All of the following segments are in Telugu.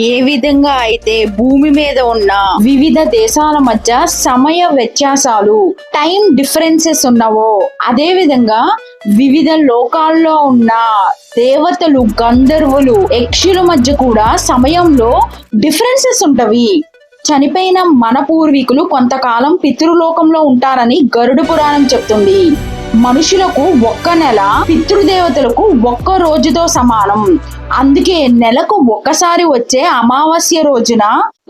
ఏ విధంగా అయితే భూమి మీద ఉన్న వివిధ దేశాల మధ్య సమయ వ్యత్యాసాలు టైం డిఫరెన్సెస్ ఉన్నవో అదే విధంగా వివిధ లోకాల్లో ఉన్న దేవతలు గంధర్వులు యక్షుల మధ్య కూడా సమయంలో డిఫరెన్సెస్ ఉంటవి. చనిపోయిన మన పూర్వీకులు కొంతకాలం పితృలోకంలో ఉంటారని గరుడు పురాణం చెప్తుంది. మనుషులకు ఒక్క నెల పితృదేవతలకు ఒక్క రోజుతో సమానం. అందుకే నెలకు ఒక్కసారి వచ్చే అమావాస్య రోజున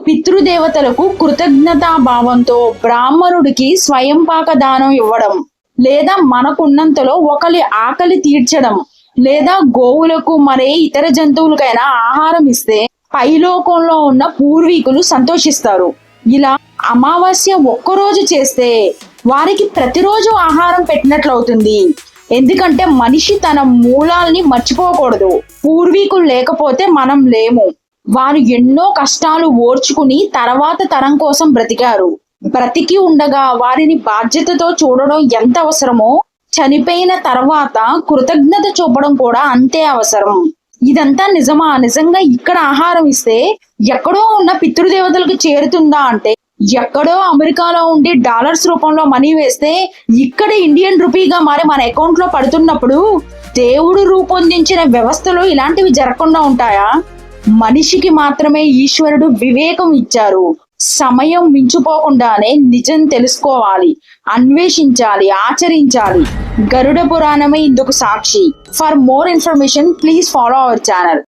పితృదేవతలకు కృతజ్ఞతా భావంతో బ్రాహ్మణుడికి స్వయంపాక దానం ఇవ్వడం లేదా మనకున్నంతలో ఒకరి ఆకలి తీర్చడం లేదా గోవులకు మరే ఇతర జంతువులకైనా ఆహారం ఇస్తే పైలోకంలో ఉన్న పూర్వీకులు సంతోషిస్తారు. ఇలా అమావాస్య ఒక్కరోజు చేస్తే వారికి ప్రతిరోజు ఆహారం పెట్టినట్లు అవుతుంది ఎందుకంటే మనిషి తన మూలాల్ని మర్చిపోకూడదు. పూర్వీకులు లేకపోతే మనం లేము. వారు ఎన్నో కష్టాలు ఓర్చుకుని తర్వాత తరం కోసం బ్రతికారు. బ్రతికి ఉండగా వారిని బాధ్యతతో చూడడం ఎంత అవసరమో చనిపోయిన తర్వాత కృతజ్ఞత చూపడం కూడా అంతే అవసరం. ఇదంతా నిజమా? నిజంగా ఇక్కడ ఆహారం ఇస్తే ఎక్కడో ఉన్న పితృదేవతలకు చేరుతుందా అంటే ఎక్కడో అమెరికాలో ఉండి డాలర్స్ రూపంలో మనీ వేస్తే ఇక్కడ ఇండియన్ రూపీగా మారి మన అకౌంట్లో పడుతున్నప్పుడు దేవుడు రూపొందించిన వ్యవస్థలో ఇలాంటివి జరగకుండా ఉంటాయా? మనిషికి మాత్రమే ఈశ్వరుడు వివేకం ఇచ్చారు. సమయం మించిపోకుండానే నిజం తెలుసుకోవాలి అన్వేషించాలి ఆచరించాలి. గరుడ పురాణమే ఇందుకు సాక్షి. For more information please follow our channel